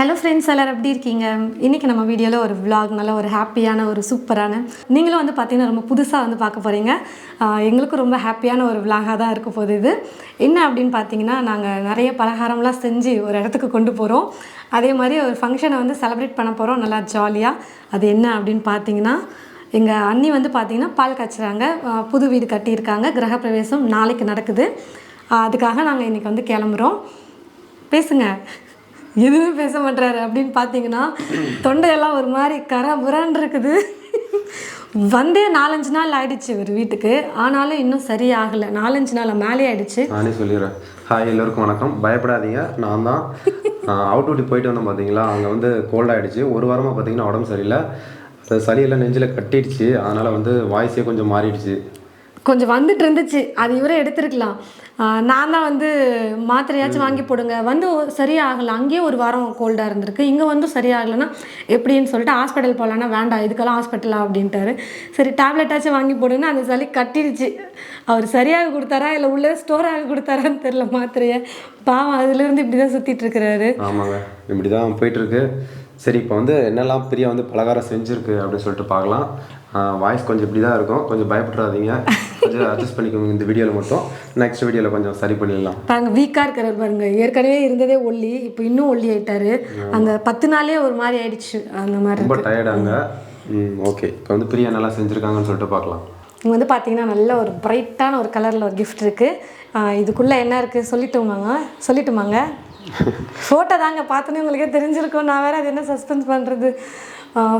Hello friends எல்லோரும் எப்படி இருக்கீங்க? இன்றைக்கி நம்ம வீடியோவில் ஒரு விலாக் நல்ல ஒரு ஹாப்பியான ஒரு சூப்பரான நீங்களும் வந்து பார்த்தீங்கன்னா ரொம்ப புதுசாக வந்து பார்க்க போகிறீங்க எங்களுக்கும் ரொம்ப ஹாப்பியான ஒரு விலாகாக தான் இருக்க போகுது இது. என்ன அப்படின்னு பார்த்தீங்கன்னா நாங்கள் நிறைய பலகாரம்லாம் செஞ்சு ஒரு இடத்துக்கு கொண்டு போகிறோம் அதே மாதிரி ஒரு ஃபங்க்ஷனை வந்து செலிப்ரேட் பண்ண போகிறோம் நல்லா ஜாலியாக அது என்ன அப்படின்னு பார்த்தீங்கன்னா எங்கள் அண்ணி வந்து பார்த்திங்கன்னா பால் காய்ச்சுறாங்க. புது வீடு கட்டியிருக்காங்க. கிரகப்பிரவேசம் நாளைக்கு நடக்குது. அதுக்காக நாங்கள் இன்றைக்கி வந்து கிளம்புறோம். பேசுங்க. எதுவுமே பேச மாட்டாரு அப்படின்னு பார்த்தீங்கன்னா தொண்டையெல்லாம் ஒரு மாதிரி கர புரான் இருக்குது. வந்தே நாலஞ்சு நாள் ஆயிடுச்சு ஒரு வீட்டுக்கு. ஆனாலும் இன்னும் சரியாகலை. நாலஞ்சு நாள் மேலே ஆயிடுச்சு. நானே சொல்லிடுறேன். ஹாய் எல்லோருக்கும் வணக்கம். பயப்படாதீங்க. நான் தான் அவுட் ஊட்டி போயிட்டு வந்தேன் பார்த்தீங்களா அங்கே வந்து கோல்ட் ஆகிடுச்சு ஒரு வாரமாக பார்த்தீங்கன்னா உடம்பு சரியில்லை. சளியெல்லாம் நெஞ்சில் கட்டிடுச்சு. அதனால் வந்து வாய்ஸே கொஞ்சம் மாறிடுச்சு. கொஞ்சம் வந்துட்டு இருந்துச்சு. அது இவரே எடுத்துருக்கலாம். நான் தான் வந்து மாத்திரையாச்சும் வாங்கி போடுங்க. வந்து சரியாகலை. அங்கேயே ஒரு வாரம் கோல்டாக இருந்திருக்கு. இங்கே வந்து சரியாகலைன்னா எப்படின்னு சொல்லிட்டு ஹாஸ்பிட்டல் போகலான்னா வேண்டாம். இதுக்கெல்லாம் ஹாஸ்பிட்டலா அப்படின்ட்டாரு. சரி டேப்லெட்டாச்சும் வாங்கி போடுங்கன்னா அந்த சளி கட்டிடுச்சு. அவர் சரியாக கொடுத்தாரா இல்லை உள்ளே ஸ்டோர் கொடுத்தாரான்னு தெரில மாத்திரையை. பாவம் அதுலேருந்து இப்படி தான் சுற்றிட்டு இருக்கிறாரு. ஆமாங்க. இப்படி தான் போயிட்டுருக்கு சரி இப்போ வந்து என்னெல்லாம் பிரியா வந்து பலகாரம் செஞ்சுருக்கு அப்படின்னு சொல்லிட்டு பார்க்கலாம். வாய்ஸ் கொஞ்சம் இப்படி தான் இருக்கும். கொஞ்சம் பயப்படாதீங்க கொஞ்சம் அட்ஜஸ்ட் பண்ணிக்கோங்க இந்த வீடியோவில் மட்டும். நெக்ஸ்ட் வீடியோவில் கொஞ்சம் சரி பண்ணிடலாம். பாருங்க வீக்காக இருக்கிறார் பாருங்க. ஏற்கனவே இருந்ததே ஒல்லி இப்போ இன்னும் ஒல்லி ஆயிட்டாரு. அந்த பத்து நாளே ஒரு மாதிரி ஆயிடுச்சு. அந்த மாதிரி ரொம்ப டயர்டாங்க ம் ஓகே இப்போ வந்து பிரியா நல்லா செஞ்சுருக்காங்கன்னு சொல்லிட்டு பார்க்கலாம். இங்கே வந்து பார்த்தீங்கன்னா நல்ல ஒரு பிரைட்டான ஒரு கலரில் ஒரு கிஃப்ட் இருக்குது இதுக்குள்ளே என்ன இருக்குது சொல்லிட்டுமாங்க? சொல்லிட்டுமாங்க? ஃபோட்டோ தாங்க பார்த்தோன்னே உங்களுக்கே தெரிஞ்சிருக்கும். நான் வேறு அது என்ன சஸ்பென்ஸ் பண்ணுறது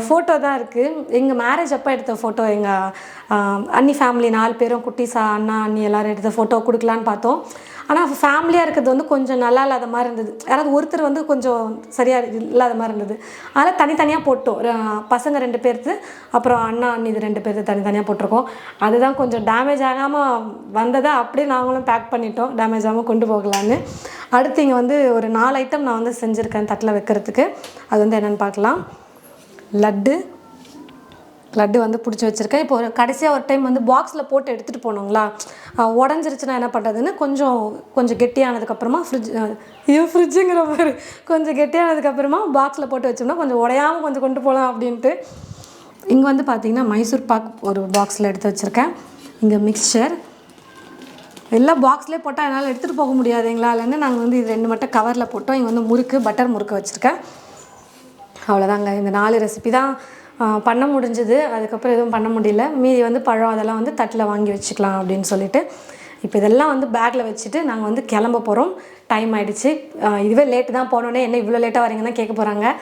ஃபோட்டோ தான் இருக்குது எங்கள் மேரேஜ் அப்போ எடுத்த ஃபோட்டோ எங்கள் அண்ணி ஃபேமிலி நாலு பேரும் குட்டிஸா அண்ணா அண்ணி எல்லாரும் எடுத்த ஃபோட்டோ கொடுக்கலான்னு பார்த்தோம். ஆனால் ஃபேமிலியாக இருக்கிறது வந்து கொஞ்சம் நல்லா இல்லாத மாதிரி இருந்தது. யாராவது ஒருத்தர் வந்து கொஞ்சம் சரியாக இல்லாத மாதிரி இருந்தது. அதனால் தனித்தனியாக போட்டோம். பசங்க ரெண்டு பேர்த்து அப்புறம் அண்ணா அண்ணி இது ரெண்டு பேர்த்து தனித்தனியாக போட்டிருக்கோம். அதுதான் கொஞ்சம் டேமேஜ் ஆகாமல் வந்ததை அப்படியே நாங்களும் பேக் பண்ணிட்டோம். டேமேஜ் ஆகாமல் கொண்டு போகலான்னு. அடுத்து இங்கே வந்து ஒரு நாலு ஐட்டம் நான் வந்து செஞ்சுருக்கேன் தட்டில் வைக்கிறதுக்கு. அது வந்து என்னென்னு பார்க்கலாம். லட்டு லட்டு வந்து பிடிச்சி வச்சுருக்கேன். இப்போ ஒரு கடைசியாக ஒரு டைம் வந்து பாக்ஸில் போட்டு எடுத்துகிட்டு போனோங்களா? உடஞ்சிருச்சுன்னா என்ன பண்ணுறதுன்னு கொஞ்சம் கொஞ்சம் கெட்டியானதுக்கப்புறமா ஃப்ரிட்ஜ் ஐயோ ஃப்ரிட்ஜுங்கிற மாதிரி கொஞ்சம் கெட்டியானதுக்கப்புறமா பாக்ஸில் போட்டு வச்சோம்னா கொஞ்சம் உடையாமல் கொஞ்சம் கொண்டு போகலாம் அப்படின்ட்டு. இங்கே வந்து பார்த்திங்கன்னா மைசூர் பாக் ஒரு பாக்ஸில் எடுத்து வச்சுருக்கேன். இங்கே மிக்சர் எல்லாம் பாக்ஸ்லேயே போட்டால் என்னால் எடுத்துகிட்டு போக முடியாது எங்களாலன்னு நாங்கள் வந்து இது ரெண்டு மட்டும் கவரில் போட்டோம். இங்கே வந்து முறுக்கு பட்டர் முறுக்கு வச்சுருக்கேன். அவ்வளோதாங்க இந்த நாலு ரெசிபி தான் பண்ண முடிஞ்சது. அதுக்கப்புறம் எதுவும் பண்ண முடியல. மீதி வந்து பழம் அதெல்லாம் வந்து தட்டில் வாங்கி வச்சுக்கலாம் அப்படின்னு சொல்லிட்டு. இப்போ இதெல்லாம் வந்து பேக்கில் வச்சுட்டு நாங்கள் வந்து கிளம்ப போகிறோம் டைம் ஆகிடுச்சு இதுவே லேட்டு தான் போனோன்னே என்ன இவ்வளோ லேட்டாக வரீங்கன்னா கேட்க போகிறாங்க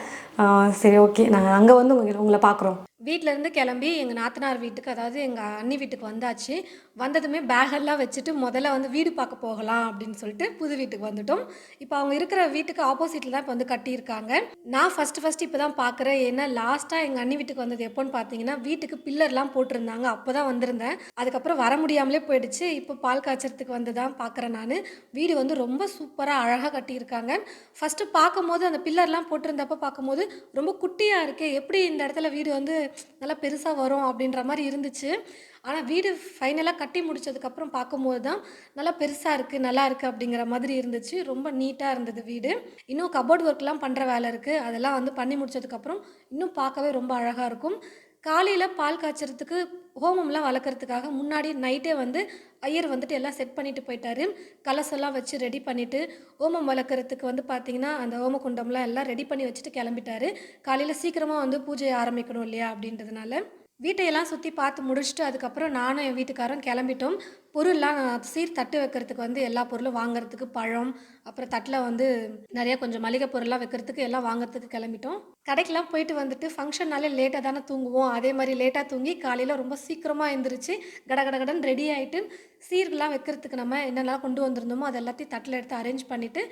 சரி ஓகே நாங்கள் அங்கே வந்து உங்களை உங்களை பார்க்குறோம் வீட்டிலேருந்து கிளம்பி எங்கள் நாத்தனார் வீட்டுக்கு அதாவது எங்கள் அண்ணி வீட்டுக்கு வந்தாச்சு. வந்ததுமே பேகெல்லாம் வச்சுட்டு முதல்ல வந்து வீடு பார்க்க போகலாம் அப்படின்னு சொல்லிட்டு புது வீட்டுக்கு வந்துட்டோம். இப்போ அவங்க இருக்கிற வீட்டுக்கு ஆப்போசிட்டில் தான் இப்போ வந்து கட்டியிருக்காங்க. நான் ஃபஸ்ட்டு ஃபஸ்ட்டு இப்போ தான் பார்க்குறேன் ஏன்னா லாஸ்ட்டாக எங்கள் அண்ணி வீட்டுக்கு வந்தது எப்போன்னு பார்த்தீங்கன்னா வீட்டுக்கு பில்லர்லாம் போட்டிருந்தாங்க. அப்போ தான் வந்திருந்தேன். அதுக்கப்புறம் வர முடியாமலே போயிடுச்சு. இப்போ பால் காய்ச்சறதுக்கு வந்து தான் பார்க்குறேன் நான். வீடு வந்து ரொம்ப சூப்பராக அழகாக கட்டியிருக்காங்க. ஃபஸ்ட்டு பார்க்கும்போது அந்த பில்லர்லாம் போட்டிருந்தப்போ பார்க்கும்போது ரொம்ப குட்டியாக இருக்கே. எப்படி இந்த இடத்துல வீடு வந்து நல்லா பெருசாக வரும் அப்படின்ற மாதிரி இருந்துச்சு. ஆனால் வீடு ஃபைனலாக கட்டி முடிச்சதுக்கப்புறம் பார்க்கும்போது தான் நல்லா பெருசாக இருக்குது நல்லா இருக்குது அப்படிங்கிற மாதிரி இருந்துச்சு. ரொம்ப நீட்டாக இருந்தது வீடு. இன்னும் கபோர்ட் ஒர்க்லாம் பண்ணுற வேலை இருக்குது அதெல்லாம் வந்து பண்ணி முடிச்சதுக்கப்புறம் இன்னும் பார்க்கவே ரொம்ப அழகாக இருக்கும். காலையில் பால் காய்ச்சறதுக்கு ஹோமம்லாம் வளர்க்குறதுக்காக முன்னாடி நைட்டே வந்து ஐயர் வந்துட்டு எல்லாம் செட் பண்ணிட்டு போயிட்டாரு. கலசெல்லாம் வச்சு ரெடி பண்ணிட்டு ஹோமம் வளர்க்குறதுக்கு வந்து பார்த்தீங்கன்னா அந்த ஹோம குண்டம்லாம் எல்லாம் ரெடி பண்ணி வச்சுட்டு கிளம்பிட்டாரு. காலையில் சீக்கிரமாக வந்து பூஜையை ஆரம்பிக்கணும் இல்லையா அப்படின்றதுனால. வீட்டையெல்லாம் சுற்றி பார்த்து முடிச்சுட்டு அதுக்கப்புறம் நானும் என் வீட்டுக்காரரும் கிளம்பிட்டோம். பொருள்லாம் சீர் தட்டு வைக்கிறதுக்கு வந்து எல்லா பொருளும் வாங்குறதுக்கு பழம் அப்புறம் தட்டில் வந்து நிறைய கொஞ்சம் மளிகை பொருள்லாம் வைக்கிறதுக்கு எல்லாம் வாங்குறதுக்கு கிளம்பிட்டோம். கடைக்கெல்லாம் போயிட்டு வந்துட்டு ஃபங்க்ஷன்னாலே லேட்டாக தானே தூங்குவோம். அதே மாதிரி லேட்டாக தூங்கி காலையில் ரொம்ப சீக்கிரமாக எழுந்திரிச்சு கட கட ரெடி ஆகிட்டு சீர்லாம் வைக்கிறதுக்கு நம்ம என்னெல்லாம் கொண்டு வந்திருந்தோமோ அது எல்லாத்தையும் தட்டில் எடுத்து அரேஞ்ச் பண்ணிவிட்டு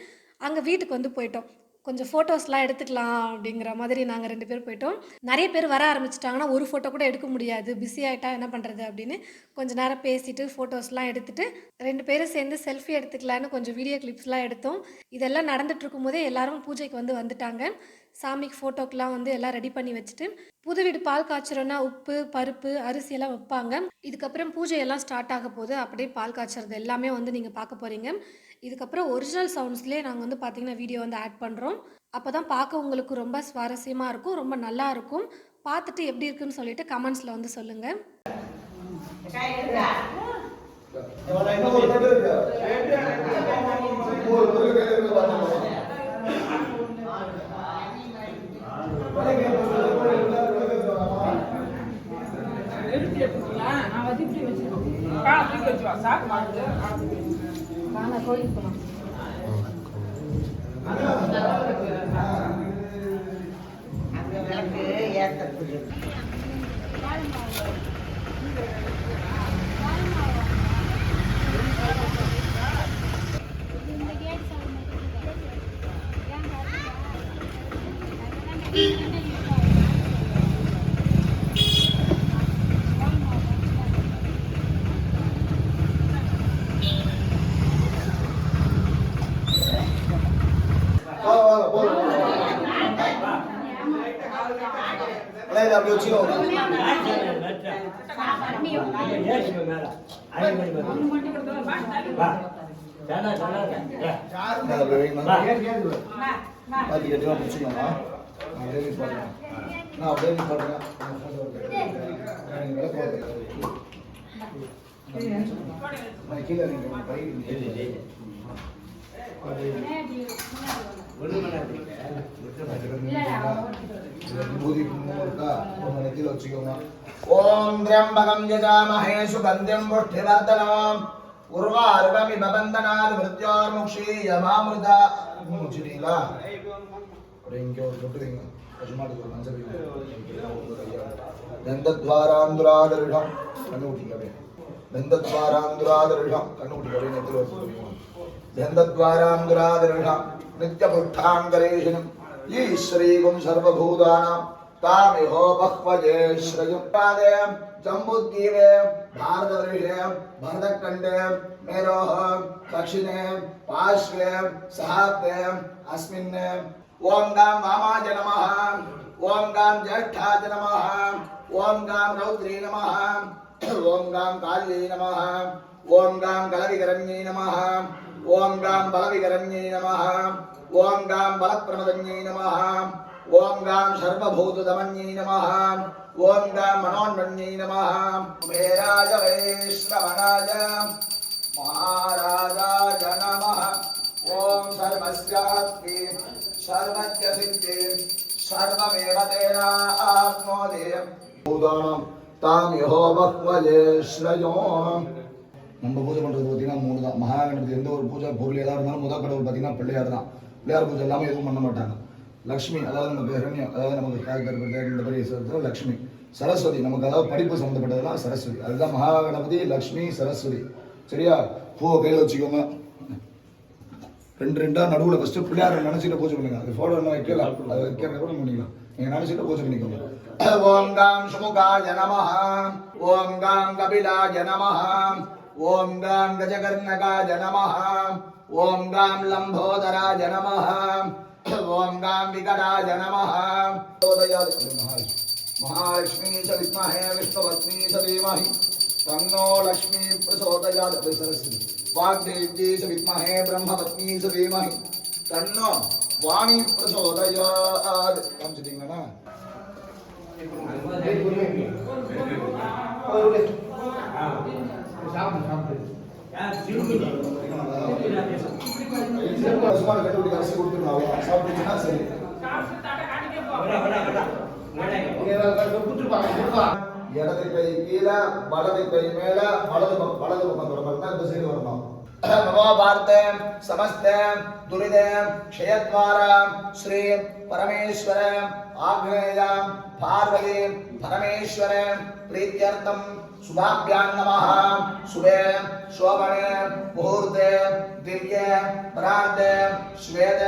அங்கே வீட்டுக்கு வந்து போயிட்டோம். கொஞ்சம் ஃபோட்டோஸ்லாம் எடுத்துக்கலாம் அப்படிங்கிற மாதிரி நாங்கள் ரெண்டு பேர் போயிட்டோம். நிறைய பேர் வர ஆரம்பிச்சிட்டாங்கன்னா ஒரு ஃபோட்டோ கூட எடுக்க முடியாது. பிஸி ஆகிட்டா என்ன பண்ணுறது அப்படின்னு கொஞ்சம் நேரம் பேசிட்டு ஃபோட்டோஸ்லாம் எடுத்துட்டு ரெண்டு பேரும் சேர்ந்து செல்ஃபி எடுத்துக்கலான்னு கொஞ்சம் வீடியோ கிளிப்ஸ்லாம் எடுத்தோம். இதெல்லாம் நடந்துட்டு இருக்கும்போதே எல்லாரும் பூஜைக்கு வந்து வந்துட்டாங்க. சாமிக்கு ஃபோட்டோக்கெலாம் வந்து எல்லாம் ரெடி பண்ணி வச்சுட்டு புது வீடு பால் காய்ச்சறோன்னா உப்பு பருப்பு அரிசி எல்லாம் வைப்பாங்க. இதுக்கப்புறம் பூஜையெல்லாம் ஸ்டார்ட் ஆக போது அப்படியே பால் காய்ச்சறது எல்லாமே வந்து நீங்கள் பார்க்க போகிறீங்க இதுக்கப்புறம் ஒரிஜினல் சவுண்ட்ஸ்லேயே நாங்கள் வந்து பார்த்தீங்கன்னா வீடியோ வந்து ஆட் பண்ணுறோம் அப்போ தான் பார்க்க உங்களுக்கு ரொம்ப சுவாரஸ்யமாக இருக்கும் ரொம்ப நல்லா இருக்கும். பார்த்துட்டு எப்படி இருக்குன்னு சொல்லிட்டு கமெண்ட்ஸில் வந்து சொல்லுங்கள் வாங்க கோயிலுக்கு போகலாம் அப்படி வச்சுக்கோங்க அப்படி வைங்க பாத்தி கட்டிவா பிடிச்சிக்கோங்க அப்படியே நீ பாருங்க நான் அப்படியே நீ பாருங்க நீங்க விளக்கு வாங்க. நான் கீழே நீங்க கை விபூதி குங்குமம் இருக்கா உங்க நெத்தியில வச்சுக்கோங்க ஓம் திரியம்பகம் யஜாமஹே சுகந்தியம் புஷ்டிவர்தனம் உர்வாருகமிப பந்தனாத் மிருத்யோர்முக்ஷீயமாமிருதா முடிச்சிட்டீங்களா அப்படியே இங்கே ஒரு தொட்டு வைங்க பசுமாட்டுக்கு ஒரு மஞ்சள் வைங்க தந்தத்வாராந்துராதரிடம் கண்ணு ஊட்டிங்க அப்படியே தந்தத்வாராந்துராதரிடம் கண்ணு ஊட்டிங்க அப்படியே நெத்தில வச்சு ദ്വന്ദ്വാരാംഗുരാദൃഢ നിത്യപുഷ്ടാംഗരേഷിനും ഈ ശ്രീകും സർവഭൂതാനാം താമിഹോ ബഹ്വജേ ശ്രയും ജംബുദ്വീപേ ഭാരതദേശേ ഭരതഖണ്ഡേ മേരോഹ ദക്ഷിണേ പാർശ്വേ സഹാത്തേ അസ്മിൻ ഓം ഗാം വാമാജ നമ ഓം ഗാം ജ്യേഷ്ഠാജ നമ ഓം ഗാം രൗദ്രീ നമ ഓം ഗാം കാല്യേ നമ ഓം ഗാം കളവികരണ്യേ നമ ഓം ഗാം ബലവികരണ്യൈ നമ. ഓം ഗാം ബലപ്രമദന്യൈ നമ. ഓം ഗാം സർവഭൂതദമന്യൈ നമ. ഓം ഗാം മനോന്മന്യൈ നമ. വേരാജ വൈശ്രവണാജ മഹാരാജാജ നമ. ഓം സർവസ്യാത്മി സർവജ്ഞ സിദ്ധി സർവമേവ തേനാത്മോദയം ഭൂതാനം താം യഹോ ബഹ്വജേശ്രയോ நம்ம பூஜை பண்றது பார்த்தீங்கன்னா மூணு தான். மகாகணத்துக்கு எந்த ஒரு பூஜை பொருள் ஏதாவது இருந்தாலும் முதல் கடவுள் பார்த்தீங்கன்னா பிள்ளையார் தான். பிள்ளையார் பூஜை எல்லாமே எதுவும் பண்ண மாட்டாங்க. லக்ஷ்மி அதாவது நமக்கு ஹிரண்யம் அதாவது நமக்கு காய்கறி இந்த சொல்றது லக்ஷ்மி. சரஸ்வதி நமக்கு அதாவது படிப்பு சம்மந்தப்பட்டதெல்லாம் சரஸ்வதி. அதுதான் மகாகணபதி லக்ஷ்மி சரஸ்வதி. சரியா? பூவை கையில் வச்சுக்கோங்க. ரெண்டு ரெண்டா நடுவில் ஃபஸ்ட்டு பிள்ளையார் நினைச்சிட்டு பூஜை பண்ணுங்க. அது ஃபோட்டோ என்ன வைக்கல. அது வைக்கிறத கூட பண்ணிக்கலாம். நீங்க நினைச்சிட்டு பூஜை பண்ணிக்கோங்க. ஓம் காம் சுமுகாய நமஹ ஓம் காம் கபிலாய நமஹ ॐ गां गजगर्णगाय नम। ओं गां लंबोदराय नम। ओं गां विगराय नम। महालक्ष्मी। च विद्महे विश्वपत्नी च धीमहि। तन्नो लक्ष्मी प्रचोदयात् सरस्वती। वाग्देवी च विद्महे, ब्रह्मपत्नी च धीमहि। तन्नो वाणी प्रचोदयात्। कम से देंगे ना? சாப்பிடு சாப்பிடு. சுமார் கட்டுப்படி அரிசி கொடுத்துருவாங்க சாப்பிட்டீங்கன்னா சரி. இடது கை கீழே வலது கை மேல வலது வலது பக்கம் பரமேஸ்வரம் பார்வதி பரமேஸ்வரம் பிரீத்தியர்த்தம் சுபாபியான் நமஹா. सुबह स्वर्ण मुहूर्त दिव्य प्रार्थ श्वेत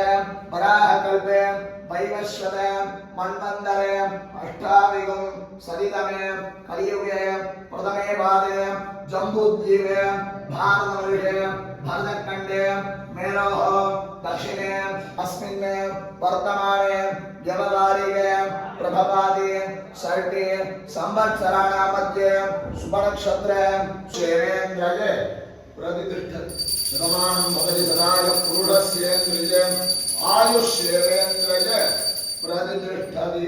पराहकल्प वैवश्यत मन्वंदर अष्टाविगम सरितमे, कलियुगे, प्रथमे पादे, जम्बुद्वीपे भारतवर्षे भरतखण्डे मेलोः दक्षिणे अस्मिन् वर्तमाने व्यवहारिके, प्रभवादि षष्टि संवत्सराणां मध्ये शुभनक्षत्रे क्षेमेन्द्रये प्रतिष्ठत्। भवति सदाय पुरुषस्येन्द्रिये आयुष्येन्द्रज प्रतिष्ठति।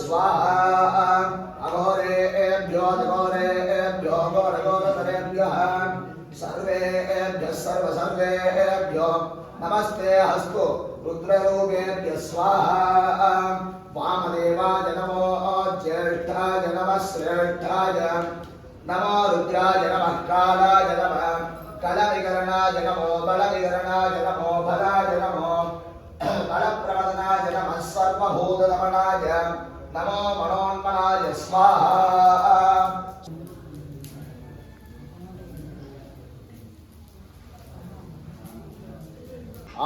स्वाहा। अघोरेभ्यो घोरेभ्यो सर्वेभ्यः सर्वसर्वेभ्यो नमस्ते हस्तु रुद्ररूपेभ्यः स्वाहा वामदेवाय नमो ज्येष्ठाय नमः श्रेष्ठाय नमो रुद्राय नमः कालाय नमः कलविकरणाय नमो बलविकरणाय नमो बलाय नमो बलप्रवदनाय नमः सर्वभूतदमनाय नमो मनोन्मनाय स्वाहा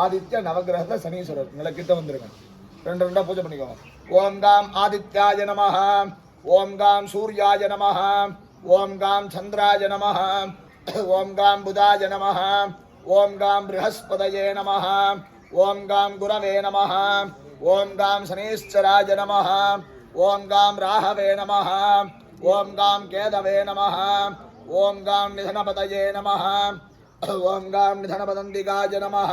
ஆதித்ய நவகிரகத்தில் சனீஸ்வரர் உங்களை கிட்ட வந்துருங்க ரெண்டு ரெண்டா பூஜை பண்ணிக்கோங்க ஓம் காம் ஆதித்யாய நமஹ ஓம் காம் சூர்யாய நமஹ ஓம் காம் சந்திராய நமஹ ஓம் காம் புதாய நமஹ ஓம் காம் ப்ரஹஸ்பதயே நமஹ ஓம் காம் குரவே நமஹ ஓம் காம் சனீஸ்வராய நமஹ ஓம் காம் ராகவே நமஹ ஓம் காம் கேதவே நமஹ ஓம் காம் நிதனபதயே நமஹ ஓம் காம் நிதனபதந்திகாய நமஹ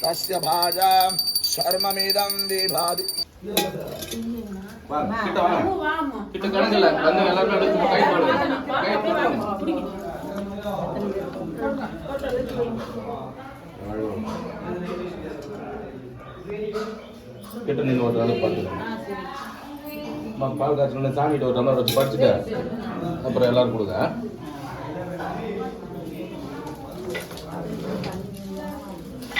தஸ்ய பாஜா சர்மமிதம் தீபாதி கிட்ட நின்று ஒரு நாள் பார்த்துக்கலாம் பால் காய்ச்சல சாமிகிட்ட ஒரு டம்ளர் வச்சு படிச்சுட்டு அப்புறம் எல்லாரும் கொடுங்க.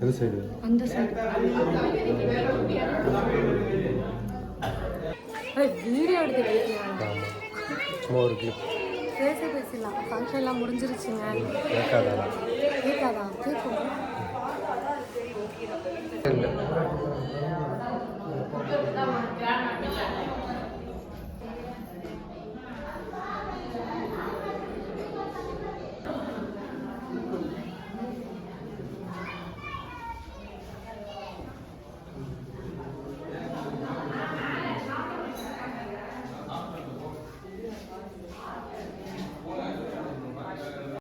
அந்த சைடு அந்த சைடு வீடியோ எடுத்து சும்மா ஒரு கிளிப் பேச பேசலாம். ஃபங்க்ஷன்லாம் முடிஞ்சிருச்சுங்க. கேட்காதா? கேட்காதா? கேட்கும் நம்ம வீட்டில்